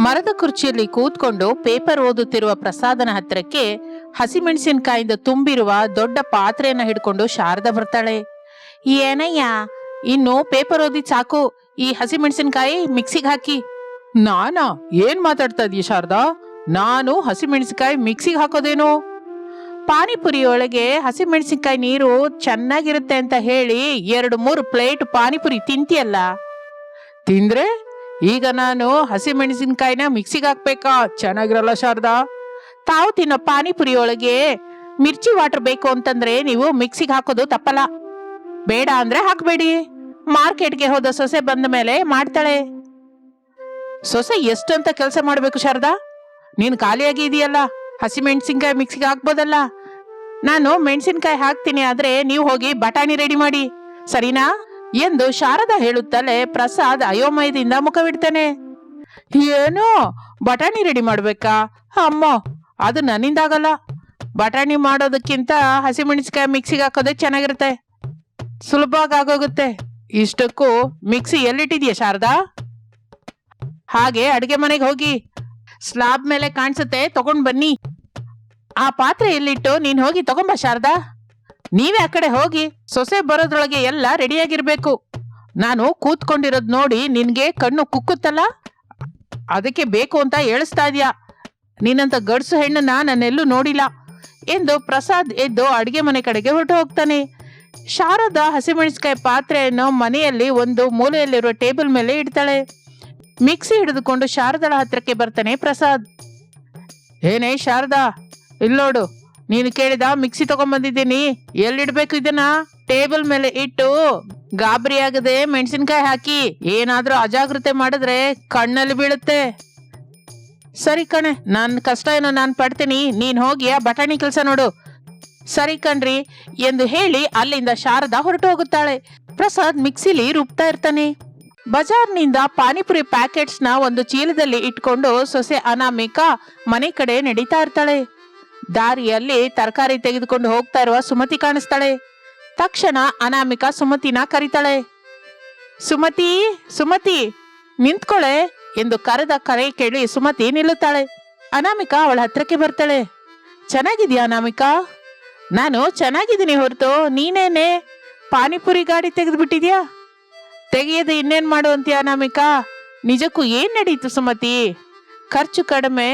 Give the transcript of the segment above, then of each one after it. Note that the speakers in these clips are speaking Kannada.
ಮರದ ಕುರ್ಚಿಯಲ್ಲಿ ಕೂತ್ಕೊಂಡು ಪೇಪರ್ ಓದುತ್ತಿರುವ ಪ್ರಸಾದನ ಹತ್ತಿರಕ್ಕೆ ಹಸಿಮೆಣಸಿನಕಾಯಿಂದ ತುಂಬಿರುವ ದೊಡ್ಡ ಪಾತ್ರೆಯನ್ನ ಹಿಡ್ಕೊಂಡು ಶಾರದ ಬರ್ತಾಳೆ. ಏನಯ್ಯ, ಇನ್ನು ಪೇಪರ್ ಓದಿ ಸಾಕು. ಈ ಹಸಿಮೆಣಸಿನಕಾಯಿ ಮಿಕ್ಸಿಗೆ ಹಾಕಿ. ನಾನಾ? ಏನ್ ಮಾತಾಡ್ತಾ ಇದೀಯ ಶಾರದಾ? ನಾನು ಹಸಿಮೆಣಸಿನಕಾಯಿ ಮಿಕ್ಸಿಗೆ ಹಾಕೋದೇನು? ಪಾನಿಪುರಿ ಒಳಗೆ ಹಸಿಮೆಣಸಿನಕಾಯಿ ನೀರು ಚೆನ್ನಾಗಿರುತ್ತೆ ಅಂತ ಹೇಳಿ ಎರಡು ಮೂರು ಪ್ಲೇಟ್ ಪಾನಿಪುರಿ ತಿಂತಿಯಲ್ಲ. ತಿಂದ್ರೆ? ಈಗ ನಾನು ಹಸಿಮೆಣಸಿನ್ಕಾಯಿನ ಮಿಕ್ಸಿಗೆ ಹಾಕ್ಬೇಕಾ? ಚೆನ್ನಾಗಿರಲ್ಲ ಶಾರದಾ. ತಾವು ತಿನ್ನೋ ಪಾನಿಪುರಿ ಒಳಗೆ ಮಿರ್ಚಿ ವಾಟರ್ ಬೇಕು ಅಂತಂದ್ರೆ ನೀವು ಮಿಕ್ಸಿಗೆ ಹಾಕೋದು ತಪ್ಪಲ್ಲ. ಬೇಡ ಅಂದ್ರೆ ಹಾಕ್ಬೇಡಿ. ಮಾರ್ಕೆಟ್ಗೆ ಹೋದ ಸೊಸೆ ಬಂದ ಮೇಲೆ ಮಾಡ್ತಾಳೆ. ಸೊಸೆ ಎಷ್ಟಂತ ಕೆಲಸ ಮಾಡ್ಬೇಕು ಶಾರದಾ? ನೀನು ಖಾಲಿಯಾಗಿ ಇದೆಯಲ್ಲ. ಹಸಿಮೆಣಸಿನ್ಕಾಯಿ ಮಿಕ್ಸಿಗೆ ಹಾಕ್ಬೋದಲ್ಲ. ನಾನು ಮೆಣಸಿನ್ಕಾಯಿ ಹಾಕ್ತೀನಿ ಆದ್ರೆ ನೀವು ಹೋಗಿ ಬಟಾಣಿ ರೆಡಿ ಮಾಡಿ. ಸರಿನಾ? ಎಂದು ಶಾರದಾ ಹೇಳುತ್ತಲೇ ಪ್ರಸಾದ್ ಅಯೋಮಯದಿಂದ ಮುಖವಿಡ್ತಾನೆ. ಏನು, ಬಟಾಣಿ ರೆಡಿ ಮಾಡ್ಬೇಕಾ? ಅಮ್ಮ, ಅದು ನನ್ನಿಂದಾಗಲ್ಲ. ಬಟಾಣಿ ಮಾಡೋದಕ್ಕಿಂತ ಹಸಿಮೆಣಸಿಕಾಯಿ ಮಿಕ್ಸಿಗೆ ಹಾಕೋದೇ ಚೆನ್ನಾಗಿರುತ್ತೆ. ಸುಲಭವಾಗಿ ಆಗೋಗುತ್ತೆ. ಇಷ್ಟಕ್ಕೂ ಮಿಕ್ಸಿ ಎಲ್ಲಿಟ್ಟಿದ್ಯಾ ಶಾರದಾ? ಹಾಗೆ ಅಡುಗೆ ಮನೆಗೆ ಹೋಗಿ. ಸ್ಲಾಬ್ ಮೇಲೆ ಕಾಣಿಸುತ್ತೆ, ತಗೊಂಡ್ ಬನ್ನಿ. ಆ ಪಾತ್ರೆ ಎಲ್ಲಿಟ್ಟು ನೀನು ಹೋಗಿ ತಗೊಂಬ ಶಾರದಾ. ನೀವೇ ಆ ಕಡೆ ಹೋಗಿ ಸೊಸೆ ಬರೋದ್ರೊಳಗೆ ಎಲ್ಲ ರೆಡಿಯಾಗಿರ್ಬೇಕು. ನಾನು ಕೂತ್ಕೊಂಡಿರೋದ್ ನೋಡಿ ನಿನ್ಗೆ ಕಣ್ಣು ಕುಕ್ಕುತ್ತಲ್ಲ? ಅದಕ್ಕೆ ಬೇಕು ಅಂತ ಹೇಳಿಸ್ತಾ ಇದೀಯಾ? ನಿನ್ನಂತ ಗಡ್ಸು ಹೆಣ್ಣನ್ನ ನಾನೆಲ್ಲೂ ನೋಡಿಲ್ಲ. ಎಂದು ಪ್ರಸಾದ್ ಎದ್ದು ಅಡಿಗೆ ಮನೆ ಕಡೆಗೆ ಹೊರಟು ಹೋಗ್ತಾನೆ. ಶಾರದಾ ಹಸಿಮೆಣಸಿಕಾಯಿ ಪಾತ್ರೆಯನ್ನು ಮನೆಯಲ್ಲಿ ಒಂದು ಮೂಲೆಯಲ್ಲಿರುವ ಟೇಬಲ್ ಮೇಲೆ ಇಡ್ತಾಳೆ. ಮಿಕ್ಸಿ ಹಿಡಿದುಕೊಂಡು ಶಾರದಳ ಹತ್ರಕ್ಕೆ ಬರ್ತಾನೆ ಪ್ರಸಾದ್. ಏನೇ ಶಾರದಾ ಇಲ್ಲೋಡು ನೀನು ಕೇಳಿದ ಮಿಕ್ಸಿ ತಗೊಂಡ್ಬಂದಿದ್ದೀನಿ ಎಲ್ಲಿಡ್ಬೇಕು ಇದನ್ನ? ಟೇಬಲ್ ಮೇಲೆ ಇಟ್ಟು ಗಾಬರಿ ಆಗದೆ ಮೆಣಸಿನ್ಕಾಯಿ ಹಾಕಿ ಏನಾದ್ರೂ ಅಜಾಗ್ರತೆ ಮಾಡಿದ್ರೆ ಕಣ್ಣಲ್ಲಿ ಬೀಳುತ್ತೆ. ಸರಿ ಕಣೆ ನನ್ನ ಕಷ್ಟ ಏನೋ ನಾನು ಪಡ್ತೀನಿ. ನೀನ್ ಹೋಗಿ ಆ ಬಟಾಣಿ ಕೆಲಸ ನೋಡು. ಸರಿ ಕಣ್ರಿ ಎಂದು ಹೇಳಿ ಅಲ್ಲಿಂದ ಶಾರದಾ ಹೊರಟು ಹೋಗುತ್ತಾಳೆ. ಪ್ರಸಾದ್ ಮಿಕ್ಸಿಲಿ ರುಬ್ತಾ ಇರ್ತಾನೆ. ಬಜಾರ್ನಿಂದ ಪಾನಿಪುರಿ ಪ್ಯಾಕೆಟ್ಸ್ನ ಒಂದು ಚೀಲದಲ್ಲಿ ಇಟ್ಕೊಂಡು ಸೊಸೆ ಅನಾಮಿಕಾ ಮನೆ ಕಡೆ ನಡೀತಾ ಇರ್ತಾಳೆ. ದಾರಿಯಲ್ಲಿ ತರಕಾರಿ ತೆಗೆದುಕೊಂಡು ಹೋಗ್ತಾ ಇರುವ ಸುಮತಿ ಕಾಣಿಸ್ತಾಳೆ. ತಕ್ಷಣ ಅನಾಮಿಕಾ ಸುಮತಿನ ಕರೀತಾಳೆ. ಸುಮತಿ ಸುಮತಿ, ನಿಂತ್ಕೊಳೆ ಎಂದು ಕರೆದ ಕರೆ ಕೇಳಿ ಸುಮತಿ ನಿಲ್ಲುತ್ತಾಳೆ. ಅನಾಮಿಕಾ ಅವಳ ಹತ್ರಕ್ಕೆ ಬರ್ತಾಳೆ. ಚೆನ್ನಾಗಿದ್ಯಾ ಅನಾಮಿಕ? ನಾನು ಚೆನ್ನಾಗಿದ್ದೀನಿ ಹೊರತು. ನೀನೇನೆ? ಪಾನಿಪುರಿ ಗಾಡಿ ತೆಗೆದ್ಬಿಟ್ಟಿದ್ಯಾ? ತೆಗೆಯದೆ ಇನ್ನೇನ್ ಮಾಡು ಅಂತೀಯ ಅನಾಮಿಕ? ನಿಜಕ್ಕೂ ಏನ್ ನಡೀತು ಸುಮತಿ? ಖರ್ಚು ಕಡಿಮೆ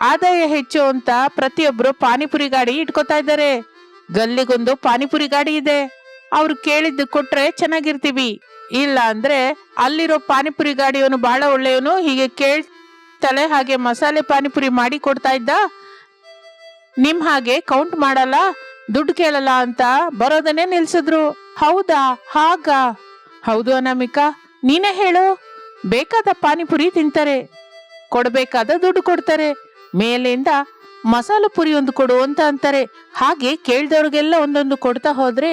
ಆದಾಯ ಹೆಚ್ಚು ಅಂತ ಪ್ರತಿಯೊಬ್ರು ಪಾನಿಪುರಿ ಗಾಡಿ ಇಟ್ಕೋತಾ ಇದ್ದಾರೆ. ಗಲ್ಲಿಗೊಂದು ಪಾನಿಪುರಿ ಗಾಡಿ ಇದೆ. ಅವ್ರು ಕೇಳಿದ್ದು ಕೊಟ್ರೆ ಚೆನ್ನಾಗಿರ್ತೀವಿ. ಇಲ್ಲ ಅಂದ್ರೆ ಅಲ್ಲಿರೋ ಪಾನಿಪುರಿ ಗಾಡಿಯವನು ಬಹಳ ಒಳ್ಳೆಯವನು, ಹೀಗೆ ಕೇಳ್ತಾಳೆ ಹಾಗೆ ಮಸಾಲೆ ಪಾನಿಪುರಿ ಮಾಡಿ ಕೊಡ್ತಾ ಇದ್ದ. ನಿಮ್ ಹಾಗೆ ಕೌಂಟ್ ಮಾಡಲ್ಲ, ದುಡ್ಡು ಕೇಳಲ್ಲ ಅಂತ ಬರೋದನ್ನೇ ನಿಲ್ಸಿದ್ರು. ಹೌದಾ? ಹಾಗ? ಹೌದು ಅನಾಮಿಕಾ, ನೀನೇ ಹೇಳು. ಬೇಕಾದ ಪಾನಿಪುರಿ ತಿಂತಾರೆ. ಕೊಡ್ಬೇಕಾದ ದುಡ್ಡು ಕೊಡ್ತಾರೆ. ಮೇಲಿಂದ ಮಸಾಲ ಪುರಿ ಒಂದು ಕೊಡು ಅಂತ ಅಂತಾರೆ. ಹಾಗೆ ಕೇಳ್ದವ್ರಿಗೆಲ್ಲ ಒಂದೊಂದು ಕೊಡ್ತಾ ಹೋದ್ರೆ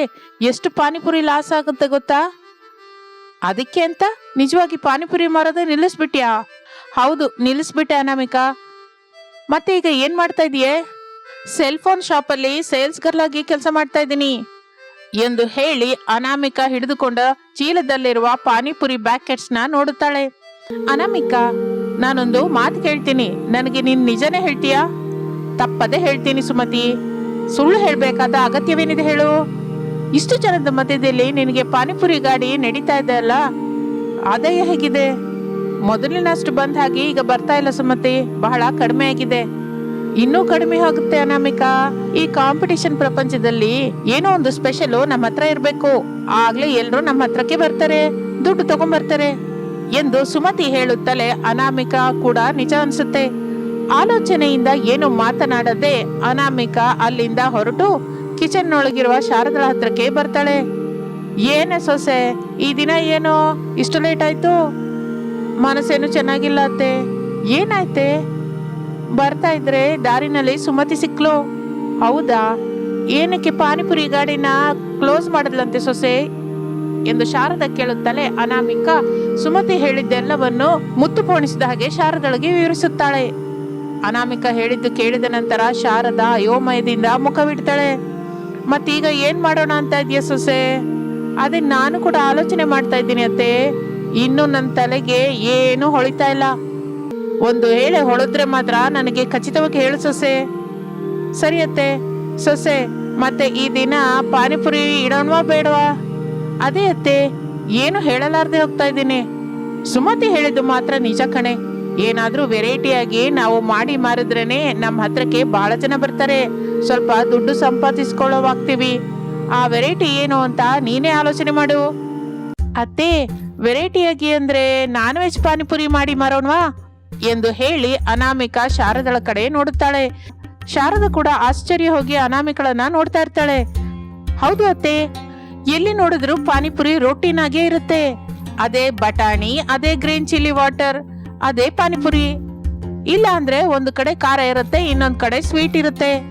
ಎಷ್ಟು ಪಾನಿಪುರಿ ಲಾಸ್ ಆಗುತ್ತೆ ಗೊತ್ತಾ? ಅದಕ್ಕೆ ಅಂತ ನಿಜವಾಗಿ ಪಾನಿಪುರಿ ಮಾರೋದೇ ನಿಲ್ಲಿಸ್ಬಿಟ್ಯಾ? ಹೌದು, ನಿಲ್ಲಿಸ್ಬಿಟ್ಟೆ ಅನಾಮಿಕಾ. ಮತ್ತೆ ಈಗ ಏನ್ ಮಾಡ್ತಾ ಇದೀಯ? ಸೆಲ್ ಫೋನ್ ಶಾಪಲ್ಲಿ ಸೇಲ್ಸ್ ಗರ್ಲ್ ಆಗಿ ಕೆಲಸ ಮಾಡ್ತಾ ಇದ್ದೀನಿ. ಎಂದು ಹೇಳಿ ಅನಾಮಿಕಾ ಹಿಡಿದುಕೊಂಡ ಚೀಲದಲ್ಲಿರುವ ಪಾನಿಪುರಿ ಬ್ಯಾಕೆಟ್ಸ್ನ ನೋಡುತ್ತಾಳೆ. ಅನಾಮಿಕಾ ನಾನೊಂದು ಮಾತು ಕೇಳ್ತೀನಿ. ನನಗೆ ನೀನ್ ನಿಜನೇ ಹೇಳ್ತೀಯಾ? ತಪ್ಪದೆ ಹೇಳ್ತೀನಿ ಸುಮತಿ. ಸುಳ್ಳು ಹೇಳಬೇಕಾದ ಅಗತ್ಯವೇನಿದೆ ಹೇಳು. ಇಷ್ಟು ಜನದ ಮಧ್ಯದಲ್ಲಿ ನಿನಗೆ ಪಾನಿಪುರಿ ಗಾಡಿ ನಡೀತಾ ಇದೆ ಅಲ್ಲ? ಆದಾಯ ಹೇಗಿದೆ? ಮೊದಲಿನಷ್ಟು ಬಂದ ಹಾಗೆ ಈಗ ಬರ್ತಾ ಇಲ್ಲ ಸುಮತಿ. ಬಹಳ ಕಡಿಮೆ ಆಗಿದೆ. ಇನ್ನೂ ಕಡಿಮೆ ಆಗುತ್ತೆ ಅನಾಮಿಕಾ. ಈ ಕಾಂಪಿಟಿಷನ್ ಪ್ರಪಂಚದಲ್ಲಿ ಏನೋ ಒಂದು ಸ್ಪೆಷಲ್ ನಮ್ಮ ಹತ್ರ ಇರಬೇಕು. ಆಗ್ಲೇ ಎಲ್ಲರೂ ನಮ್ಮ ಹತ್ರಕ್ಕೆ ಬರ್ತಾರೆ. ದುಡ್ಡು ತಗೊಂಡ್ಬರ್ತಾರೆ ಎಂದು ಸುಮತಿ ಹೇಳುತ್ತಲೇ ಅನಾಮಿಕಾ ಕೂಡ ನಿಜ ಅನ್ಸುತ್ತೆ. ಆಲೋಚನೆಯಿಂದ ಏನು ಮಾತನಾಡದೆ ಅನಾಮಿಕಾ ಅಲ್ಲಿಂದ ಹೊರಟು ಕಿಚನ್ ಒಳಗಿರುವ ಶಾರದಳ ಹತ್ರಕ್ಕೆ ಬರ್ತಾಳೆ. ಏನೇ ಸೊಸೆ, ಈ ದಿನ ಏನೋ? ಇಷ್ಟು ಲೇಟ್ ಆಯ್ತು? ಮನಸ್ಸೇನು ಚೆನ್ನಾಗಿಲ್ಲ ಅತ್ತೆ. ಏನಾಯ್ತೆ? ಬರ್ತಾ ಇದ್ರೆ ದಾರಿನಲ್ಲಿ ಸುಮತಿ ಸಿಕ್ಲು. ಹೌದಾ? ಏನಕ್ಕೆ ಪಾನಿಪುರಿ ಗಾಡಿನ ಕ್ಲೋಸ್ ಮಾಡಿದ್ಲಂತೆ ಸೊಸೆ? ಎಂದು ಶಾರದ ಕೇಳುತ್ತಲೇ ಅನಾಮಿಕಾ ಸುಮತಿ ಹೇಳಿದ್ದೆಲ್ಲವನ್ನು ಮುತ್ತು ಪೋಣಿಸಿದ ಹಾಗೆ ಶಾರದಳಿಗೆ ವಿವರಿಸುತ್ತಾಳೆ. ಅನಾಮಿಕಾ ಹೇಳಿದ್ದು ಕೇಳಿದ ನಂತರ ಶಾರದ ಅಯೋಮಯದಿಂದ ಮುಖವಿಡ್ತಾಳೆ ಮತ್ತೀಗ ಏನ್ ಮಾಡೋಣ ಅಂತ ಇದೆಯಾ ಸೊಸೆ? ಅದೇ ನಾನು ಕೂಡ ಆಲೋಚನೆ ಮಾಡ್ತಾ ಇದ್ದೀನಿ ಅತ್ತೆ. ಇನ್ನು ನನ್ನ ತಲೆಗೆ ಏನು ಹೊಳಿತಾ ಇಲ್ಲ. ಒಂದು ಹೇಳೆ ಹೊಳದ್ರೆ ಮಾತ್ರ ನನಗೆ ಖಚಿತವಾಗಿ ಹೇಳು ಸೊಸೆ. ಸರಿ ಅತ್ತೆ. ಸೊಸೆ, ಮತ್ತೆ ಈ ದಿನ ಪಾನಿಪುರಿ ಇಡೋಣವಾ ಬೇಡವಾ? ಅದೇ ಅತ್ತೆ, ಏನು ಹೇಳಲಾರ್ದೆ ಹೋಗ್ತಾ ಇದ್ದೀನಿ. ಸುಮತಿ ಹೇಳಿದ್ದು ಮಾತ್ರ ನಿಜ ಕಣೆ. ಏನಾದರೂ ವೆರೈಟಿಯಾಗಿ ನಾವು ಮಾಡಿ ಮಾರಿದ್ರೇನೆ ನಮ್ಮ ಹತ್ರಕ್ಕೆ ಬಹಳ ಜನ ಬರ್ತಾರೆ. ಸ್ವಲ್ಪ ದುಡ್ಡು ಸಂಪಾದಿಸ್ಕೊಳ್ಳೋವಾಗ್ತೀವಿ. ಆ ವೆರೈಟಿ ಏನು ಅಂತ ನೀನೇ ಆಲೋಚನೆ ಮಾಡು. ಅತ್ತೆ, ವೆರೈಟಿಯಾಗಿ ಅಂದ್ರೆ ನಾನ್ ವೆಜ್ ಪಾನಿಪುರಿ ಮಾಡಿ ಮಾರೋಣವಾ? ಎಂದು ಹೇಳಿ ಅನಾಮಿಕಾ ಶಾರದಳ ಕಡೆ ನೋಡುತ್ತಾಳೆ. ಶಾರದ ಕೂಡ ಆಶ್ಚರ್ಯ ಹೋಗಿ ಅನಾಮಿಕಳನ್ನ ನೋಡ್ತಾ ಇರ್ತಾಳೆ. ಹೌದು ಅತ್ತೆ ಎಲ್ಲಿ ನೋಡಿದ್ರು ಪಾನಿಪುರಿ ರೊಟ್ಟಿನಾಗೆ ಇರುತ್ತೆ. ಅದೇ ಬಟಾಣಿ, ಅದೇ ಗ್ರೀನ್ ಚಿಲ್ಲಿ ವಾಟರ್, ಅದೇ ಪಾನಿಪುರಿ. ಇಲ್ಲ ಅಂದ್ರೆ ಒಂದು ಕಡೆ ಖಾರ ಇರುತ್ತೆ, ಇನ್ನೊಂದ್ ಕಡೆ ಸ್ವೀಟ್ ಇರುತ್ತೆ.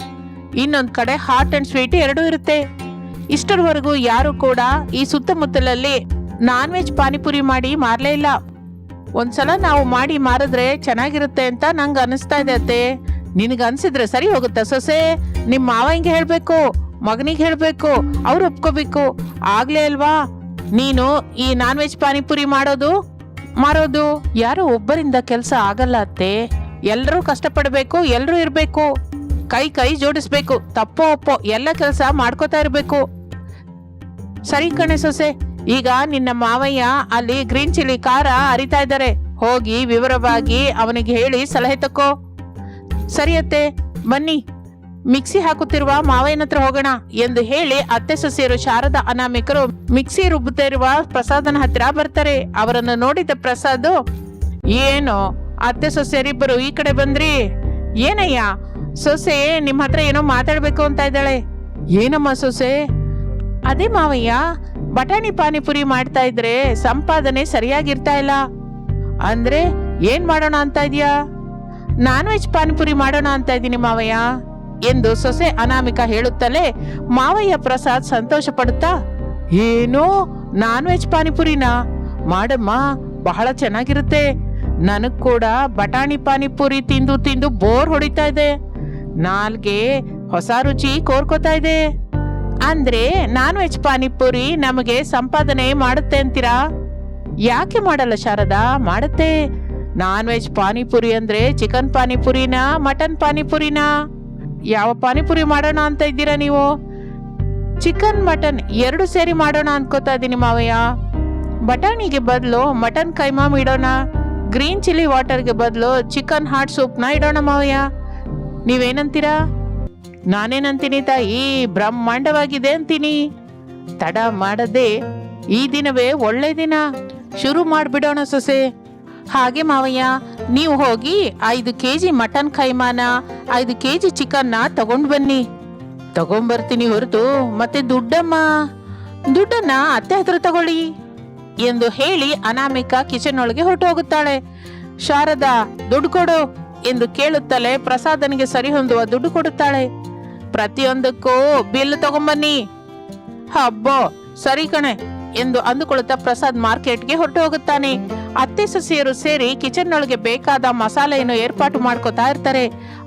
ಇನ್ನೊಂದ್ ಕಡೆ ಹಾಟ್ ಅಂಡ್ ಸ್ವೀಟ್ ಎರಡೂ ಇರುತ್ತೆ. ಇಷ್ಟರವರೆಗೂ ಯಾರು ಕೂಡ ಈ ಸುತ್ತಮುತ್ತಲಲ್ಲಿ ನಾನ್ ವೆಜ್ ಪಾನಿಪುರಿ ಮಾಡಿ ಮಾರ್ಲೇ ಇಲ್ಲ. ಒಂದ್ಸಲ ನಾವು ಮಾಡಿ ಮಾರಿದ್ರೆ ಚೆನ್ನಾಗಿರುತ್ತೆ ಅಂತ ನಂಗೆ ಅನಿಸ್ತಾ ಇದೆ ಅತ್ತೆ. ನಿನಗೆ ಅನ್ಸಿದ್ರೆ ಸರಿ ಹೋಗುತ್ತಾ ಸೊಸೆ? ನಿಮ್ಮ ಮಾವ ಹಿಂಗೆ ಹೇಳ್ಬೇಕು. ಮಗನಿಗೆ ಹೇಳಬೇಕು, ಅವ್ರು ಒಪ್ಕೋಬೇಕು. ಆಗ್ಲೇ ಅಲ್ವಾ? ನೀನು ಈ ನಾನ್ ವೆಜ್ ಪಾನಿಪುರಿ ಮಾಡೋದು, ಮಾರೋದು. ಯಾರೋ ಒಬ್ಬರಿಂದ ಕೆಲಸ ಆಗಲ್ಲ ಅತ್ತೆ. ಎಲ್ಲರೂ ಕಷ್ಟಪಡಬೇಕು ಎಲ್ಲರೂ ಇರಬೇಕು. ಕೈ ಕೈ ಜೋಡಿಸ್ಬೇಕು, ತಪ್ಪೋ ಒಪ್ಪೋ ಎಲ್ಲ ಕೆಲಸ ಮಾಡ್ಕೋತಾ ಇರಬೇಕು. ಸರಿ ಕಣೆ ಸೊಸೆ, ಈಗ ನಿನ್ನ ಮಾವಯ್ಯ ಅಲ್ಲಿ ಗ್ರೀನ್ ಚಿಲ್ಲಿ ಖಾರ ಅರಿತಾ ಇದ್ದಾರೆ. ಹೋಗಿ ವಿವರವಾಗಿ ಅವನಿಗೆ ಹೇಳಿ ಸಲಹೆ ತಕ್ಕೋ ಸರಿಯತ್ತೆ ಬನ್ನಿ. ಮಿಕ್ಸಿ ಹಾಕುತ್ತಿರುವ ಮಾವಯ್ಯನ ಹತ್ರ ಹೋಗೋಣ ಎಂದು ಹೇಳಿ ಅತ್ತೆ ಸೊಸೆಯರು ಶಾರದಾ ಅನಾಮಿಕರು ಮಿಕ್ಸಿ ರುಬ್ಬುತ್ತಿರುವ ಪ್ರಸಾದನ ಹತ್ತಿರ ಬರ್ತಾರೆ. ಅವರನ್ನು ನೋಡಿದ ಪ್ರಸಾದ್, ಏನು, ಅತ್ತೆ ಸೊಸೆಯರಿಬ್ಬರು ಈ ಕಡೆ ಬಂದ್ರಿ. ಏನಯ್ಯ, ಸೊಸೆ ನಿಮ್ಮ ಹತ್ರ ಏನೋ ಮಾತಾಡ್ಬೇಕು ಅಂತ ಇದ್ದಾಳೆ. ಏನಮ್ಮ ಸೊಸೆ? ಅದೇ ಮಾವಯ್ಯ, ಬಟಾಣಿ ಪಾನಿಪುರಿ ಮಾಡ್ತಾ ಇದ್ರೆ ಸಂಪಾದನೆ ಸರಿಯಾಗಿರ್ತಾ ಇಲ್ಲ. ಅಂದ್ರೆ ಏನ್ ಮಾಡೋಣ ಅಂತ ಇದೆಯಾ? ನಾನ್ ವೆಜ್ ಪಾನಿಪುರಿ ಮಾಡೋಣ ಅಂತ ಇದ್ದೀನಿ ಮಾವಯ್ಯ. ಎಂದು ಸೊಸೆ ಅನಾಮಿಕ ಹೇಳುತ್ತಲೇ, ಮಾವಯ್ಯ ಪ್ರಸಾದ್ ಸಂತೋಷ ಪಡುತ್ತಾ ಏನೋ ನಾನ್ ವೆಜ್ ಪಾನಿಪುರಿನ? ಮಾಡಮ್ಮ, ಬಹಳ ಚೆನ್ನಾಗಿರುತ್ತೆ. ನನಗ್ ಕೂಡ ಬಟಾಣಿ ಪಾನಿಪುರಿ ತಿಂದು ತಿಂದು ಬೋರ್ ಹೊಡಿತಾ ಇದೆ. ನಾಲ್ಗೆ ಹೊಸ ರುಚಿ ಕೋರ್ಕೋತಾ ಇದೆ. ಅಂದ್ರೆ ನಾನ್ ವೆಜ್ ಪಾನಿಪುರಿ ನಮಗೆ ಸಂಪಾದನೆ ಮಾಡುತ್ತೆ ಅಂತೀರಾ? ಯಾಕೆ ಮಾಡಲ್ಲ ಶಾರದಾ? ಮಾಡುತ್ತೆ. ನಾನ್ ವೆಜ್ ಪಾನಿಪುರಿ ಅಂದ್ರೆ ಚಿಕನ್ ಪಾನಿಪುರಿನಾ, ಮಟನ್ ಪಾನಿಪುರಿನ? ಯಾವ ಪಾನಿಪುರಿ ಮಾಡೋಣ ಅಂತ ಇದ್ದೀರಾ ನೀವು? ಚಿಕನ್, ಮಟನ್ ಎರಡು ಸೇರಿ ಮಾಡೋಣ ಅನ್ಕೋತಾ ಇದೀನಿ ಮಾವಯ್ಯ. ಬಟಾಣಿಗೆ ಬದಲು ಮಟನ್ ಕೈಮಾಮ್ ಇಡೋಣ. ಗ್ರೀನ್ ಚಿಲ್ಲಿ ವಾಟರ್ಗೆ ಬದಲು ಚಿಕನ್ ಹಾಟ್ ಸೂಪ್ನ ಇಡೋಣ ಮಾವಯ್ಯ. ನೀವೇನಂತೀರಾ? ನಾನೇನಂತೀನಿ ತಾಯಿ, ಬ್ರಹ್ಮಾಂಡವಾಗಿದೆ ಅಂತೀನಿ. ತಡ ಮಾಡದೆ ಈ ದಿನವೇ ಒಳ್ಳೆ ದಿನ. ಶುರು ಮಾಡಿಬಿಡೋಣ ಸೊಸೆ. ಹಾಗೆ ಮಾವಯ್ಯ, ನೀವು ಹೋಗಿ ಐದು ಕೆ ಜಿ ಮಟನ್ ಕೈಮಾನ, ಐದು ಕೆ ಜಿ ಚಿಕನ್ನ ತಗೊಂಡು ಬನ್ನಿ. ತಗೊಂಬರ್ತೀನಿ ಹೊರತು, ಮತ್ತೆ ದುಡ್ಡಮ್ಮ? ದುಡ್ಡನ್ನ ಅತ್ತೆ ಹತ್ರ ತಗೊಳ್ಳಿ ಎಂದು ಹೇಳಿ ಅನಾಮಿಕ ಕಿಚನ್ ಒಳಗೆ ಹೊರಟು ಹೋಗುತ್ತಾಳೆ ಶಾರದಾ, ದುಡ್ಡು ಕೊಡು ಎಂದು ಕೇಳುತ್ತಲೇ ಪ್ರಸಾದನಿಗೆ ಸರಿ ಹೊಂದುವ ದುಡ್ಡು ಕೊಡುತ್ತಾಳೆ. ಪ್ರತಿಯೊಂದಕ್ಕೂ ಬಿಲ್ ತಗೊಂಬನ್ನಿ. ಹಬ್ಬೋ, ಸರಿ ಕಣೆ. ಎಂದು ಅಂದುಕೊಳ್ಳುತ್ತಾ ಪ್ರಸಾದ್ ಮಾರ್ಕೆಟ್ಗೆ ಹೊರಟು ಹೋಗುತ್ತಾನೆ ಅತ್ತೆ, ಸೊಸೆಯರು ಸೇರಿ ಕಿಚನ್ ಒಳಗೆ ಬೇಕಾದ ಮಸಾಲೆಯನ್ನು ಏರ್ಪಾಟು ಮಾಡ್ಕೋತಾ ಇರ್ತಾರೆ.